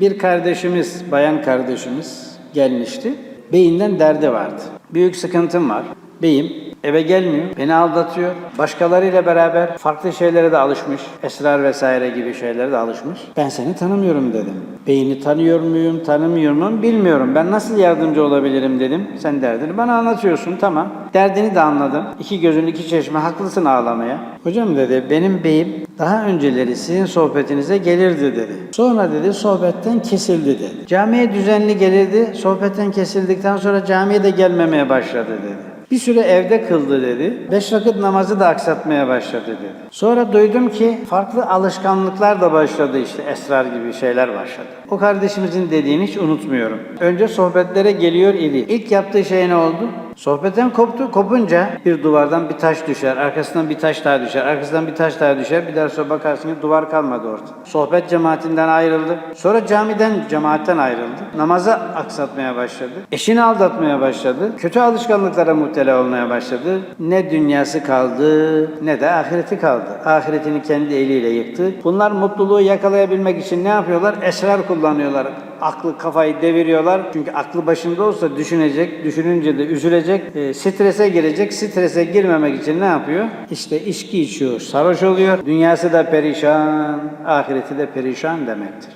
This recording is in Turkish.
bir kardeşimiz, bayan kardeşimiz gelmişti. Beyinden derdi vardı. Büyük sıkıntım var. Beyim eve gelmiyor, beni aldatıyor. Başkalarıyla beraber farklı şeylere de alışmış. Esrar vesaire gibi şeylere de alışmış. Ben seni tanımıyorum dedim. Beyni tanıyor muyum, tanımıyor muyum bilmiyorum. Ben nasıl yardımcı olabilirim dedim. Sen derdini bana anlatıyorsun tamam. Derdini de anladım. İki gözün iki çeşme haklısın ağlamaya. Hocam dedi benim beyim daha önceleri sizin sohbetinize gelirdi dedi. Sonra dedi sohbetten kesildi dedi. Camiye düzenli gelirdi. Sohbetten kesildikten sonra camiye de gelmemeye başladı dedi. Bir süre evde kıldı dedi. Beş vakit namazı da aksatmaya başladı dedi. Sonra duydum ki farklı alışkanlıklar da başladı işte esrar gibi şeyler başladı. O kardeşimizin dediğini hiç unutmuyorum. Önce sohbetlere geliyor idi. İlk yaptığı şey ne oldu? Sohbetten koptu. Kopunca bir duvardan bir taş düşer, arkasından bir taş daha düşer, arkasından bir taş daha düşer. Bir daha sonra bakarsın ki duvar kalmadı ortada. Sohbet cemaatinden ayrıldı. Sonra camiden, cemaatten ayrıldı. Namaza aksatmaya başladı. Eşini aldatmaya başladı. Kötü alışkanlıklara muhtela olmaya başladı. Ne dünyası kaldı ne de ahireti kaldı. Ahiretini kendi eliyle yıktı. Bunlar mutluluğu yakalayabilmek için ne yapıyorlar? Esrar kullanıyorlar. Aklı kafayı deviriyorlar. Çünkü aklı başında olsa düşünecek, düşününce de üzülecek, e, strese girecek. Strese girmemek için ne yapıyor? İşte içki içiyor, sarhoş oluyor. Dünyası da perişan, ahireti de perişan demektir.